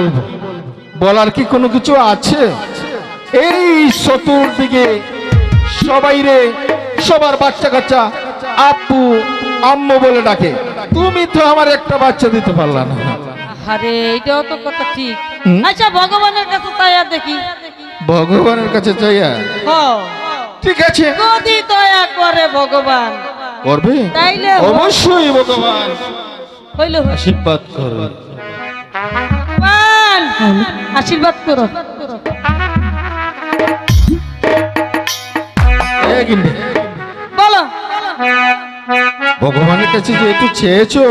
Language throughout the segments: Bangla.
বলব? বলার কি কোনো কিছু আছে? এই চতুর্দিকে সবাই রে সবার বাচ্চা কাচ্চা আপু আম্মু বলে ডাকে। তুমি তো আমার একটা বাচ্চা দিতে পারলা না। আরে এইটাও তো কথা ঠিক। আচ্ছা ভগবানের কাছে তাই আর দেখি। ভগবানের কাছে চাইয়া? ঠিক আছে। যদি দয়া করে ভগবান। করবে? তাইলে অবশ্যই ভগবান। হইল। আশীর্বাদ করো। ভগবান আশীর্বাদ করো। বলো। ভগবানের কাছে যেহেতু চেয়েছো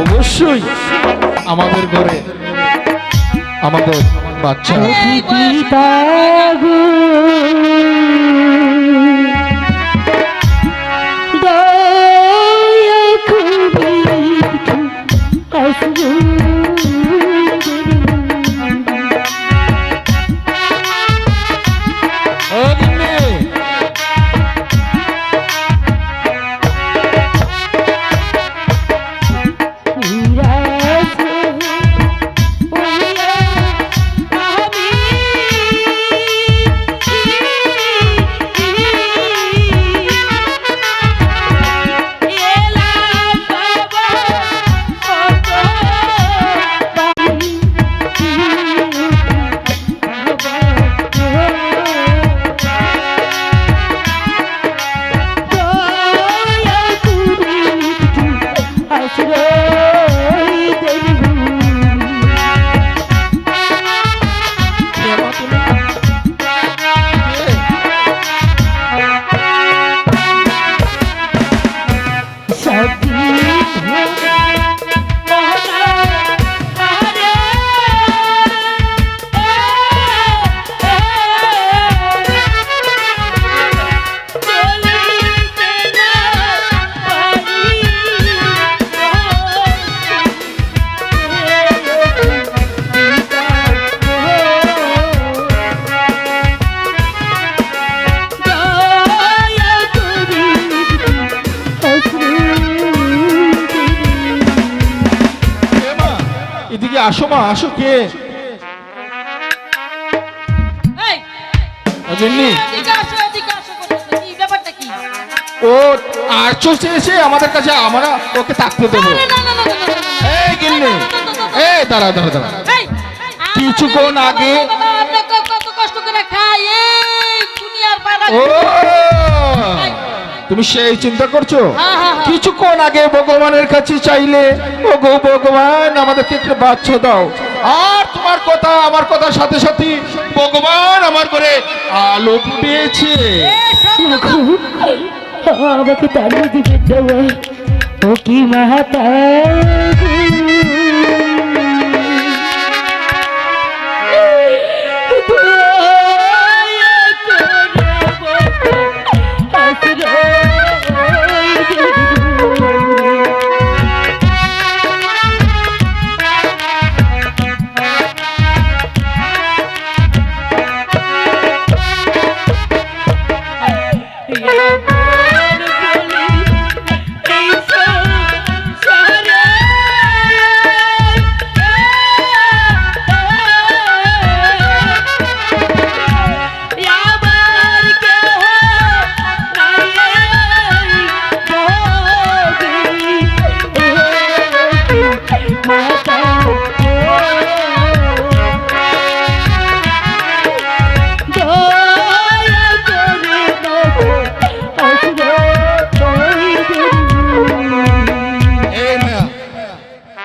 অবশ্যই আমাদের ঘরে আমাদের বাচ্চা। আসো মা আসো কে ও গিন্নি, এদিকে আসো, এদিকে আসো বলতেছে। কি ব্যাপারটা কি? ও আর চলছে আমাদের কাছে আমরা ওকে থাকতে দেবো। এই গিন্নি এই দাঁড়া দাঁড়া দাঁড়া কিছুক্ষণ আগে কত কষ্ট করে খাই এই দুনিয়ার পাড়া ও তুমি সেই চিন্তা করছ? হ্যাঁ, হ্যাঁ, হ্যাঁ। কিছুক্ষণ আগে ভগবানের কাছে চাইলে ও গো ভগবান আমাদেরকে একটা বাচ্চা দাও। আর তোমার কথা আমার কথার সাথে সাথে ভগবান আমার করে আলো পেয়েছে এই সব আমাকে তাড়িয়ে দিবেন দেওয়া ও কি মাহাতা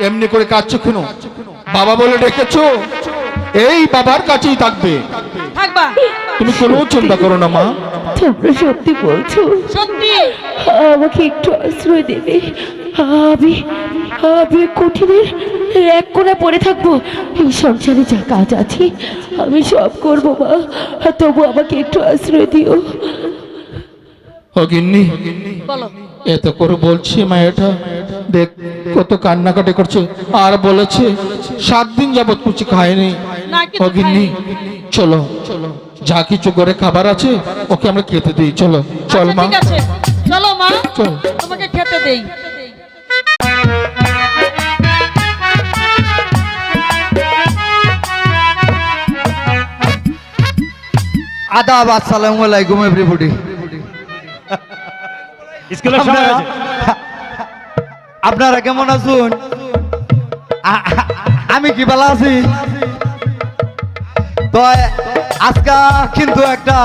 এমনি করে কাঁদছো কেন? বাবা বলে ডেকেছো এই বাবার কাছেই থাকবে। থাকবা। তুমি কোনো চিন্তা করো না মা। তোমরা সত্যি বলছো? সত্যি? আমাকে একটু আশ্রয় দেবে। আমি আমি কঠিনের এক কোণে পড়ে থাকব। এই সংসারে যা কাজ আছে আমি সব করব মা। তবু আমাকে একটু আশ্রয় দিও। ও গিন্নি বলো এত করে বলছি মায়েটা দেখ কত কান্নাকাটি করছে। আর বলেছে সাত দিন যাবৎ কুচি খায়নি। অগিন্নি চলো চলো যা কিছু করে খাবার আছে ওকে আমরা খেতে দিই। চলো আচ্ছা, চল মা। চলো মা চলো। তোমাকে খেতে দেই। আদাব আসসালামু আলাইকুম এভরিবডি স্কুলের সময় হয়েছে আপনারা কেমন আছেন? আমি কি ভালো আছি? তো আজকা কিন্তু একটা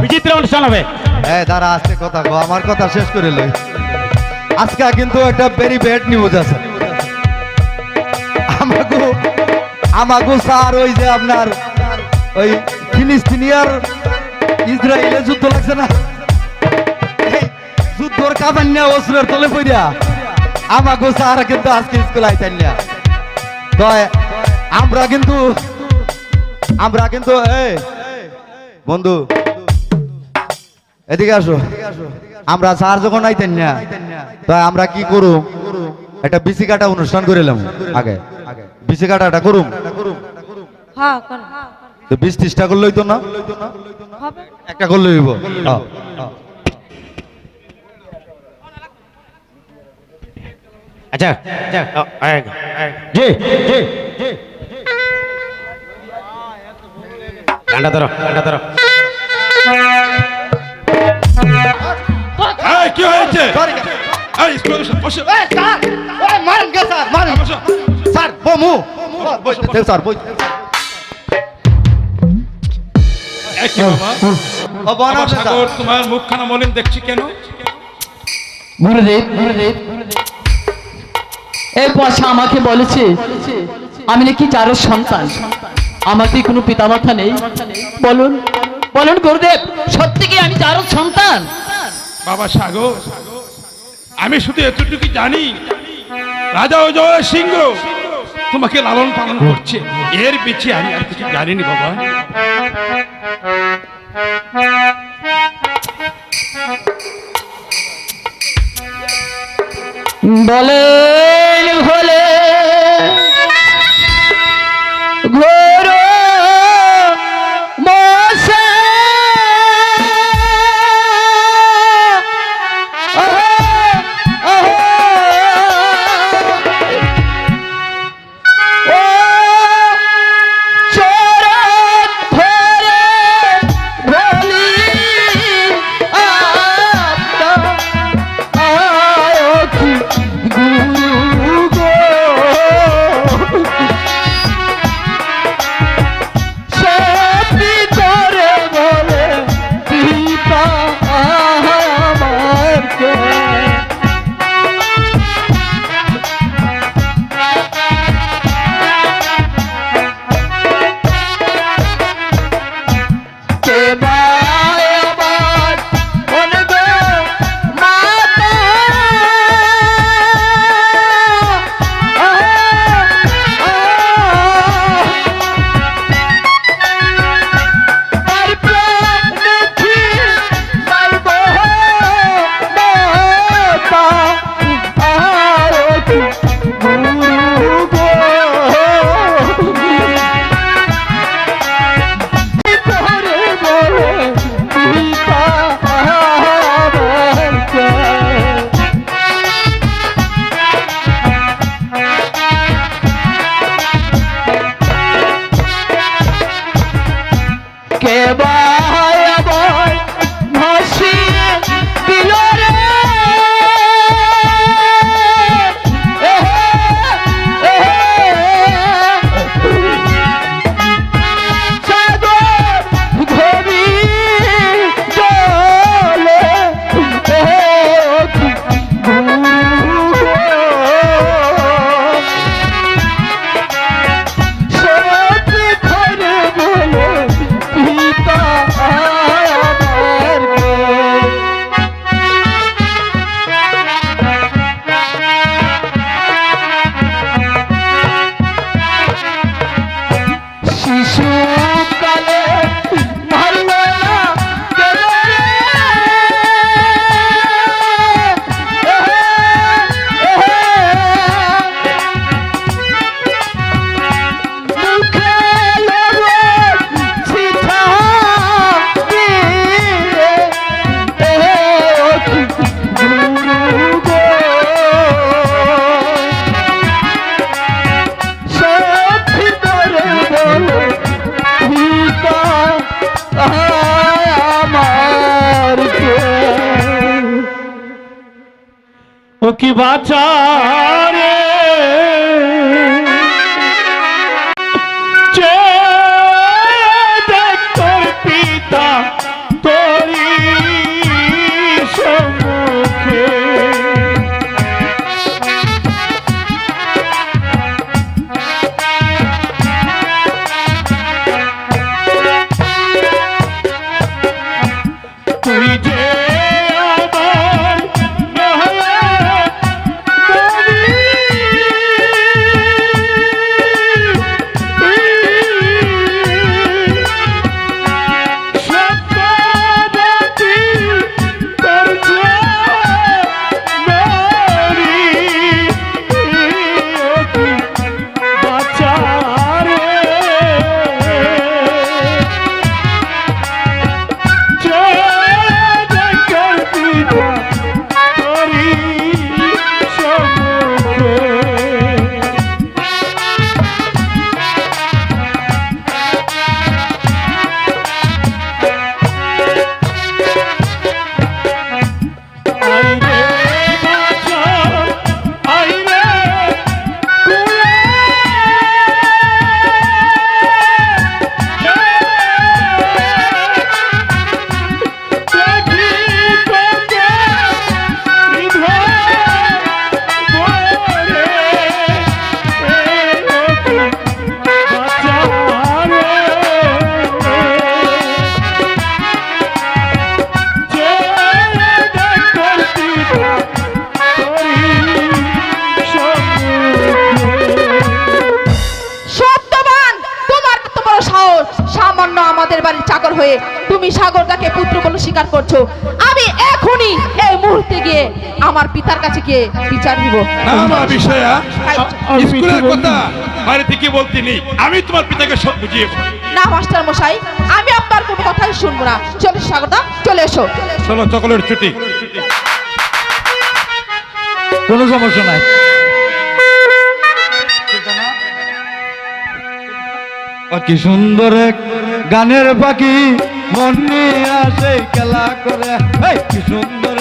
বিচিত্র অনুষ্ঠান হবে। এ দাঁড়া আজকে কথা কো আমার কথা শেষ করে লই। আজকে কিন্তু একটা ভেরি ব্যাড নিউজ আছে। আমাগো আমাগো স্যার ওই যে আপনার ওই ফিলিস্তিনিয়ার ইসরায়েলের যুদ্ধ লাগছে না? যুদ্ধর কামান্যা অস্ত্রের তলে পড়িয়া আমাগো স্যার কিন্তু আজকে স্কুল আইতেন না। তো আমরা কিন্তু আমরা কিন্তু এই বন্ধু এদিকে আসো। আমরা স্যার যখন আইতেন না তো আমরা কি করুম? একটা বিসি কাটা অনুষ্ঠান করিলাম আগে। বিসি কাটাটা করুম? হ্যাঁ করো। তো বিশ ত্রিশটা করলে হইতো না? একটা করলে হইব। হ্যাঁ। আচ্ছা আচ্ছা জি জি জি গানটা ধরো এই, কি হয়েছে এই, স্কুলে বসো, বসো। এই, স্যার! এই, মারেন কে স্যার? মারেন। বসো। স্যার, বমু। দেও স্যার, বই। এই, কি বাবা? ও, বন স্যার। তোমার মুখখানা মলিন দেখছি কেন গুরুদেব এই পয়সা আমাকে বলেছে আমি নাকি চারো সন্তান। আমার কি কোনো পিতামাতা নেই। বলুন বলুন গুরুদেব সত্যি কি আমি চারো সন্তান? বাবা সাগর আমি শুধু এতটুকু জানি রাজা অজয় সিংহ তোমাকে লালন পালন করছে। এর পিছিয়ে আমি আর কিছু জানিনি বাবা। বলেন sua কি বাঁচারে হয়ে তুমি সাগরদাকে পুত্র বলে স্বীকার করছ। আমি এখনই এই মুহূর্তে গিয়ে আমার পিতার কাছে গিয়ে বিচার দিব না বিষয়া আমি স্কুলের কথা। বাড়িতে কি বলতে নেই। আমি তোমার পিতাকে সব বুঝিয়ে না মাস্টার মশাই আমি আপনার কোনো কথাই শুনব না। চলে সাগরদা চলে এসো। চলো চকলের ছুটি। কোনো সমস্যা নাই। কি সুন্দর এক গানের পাখি মন নিয়ে আসে খেলা করে। কি সুন্দর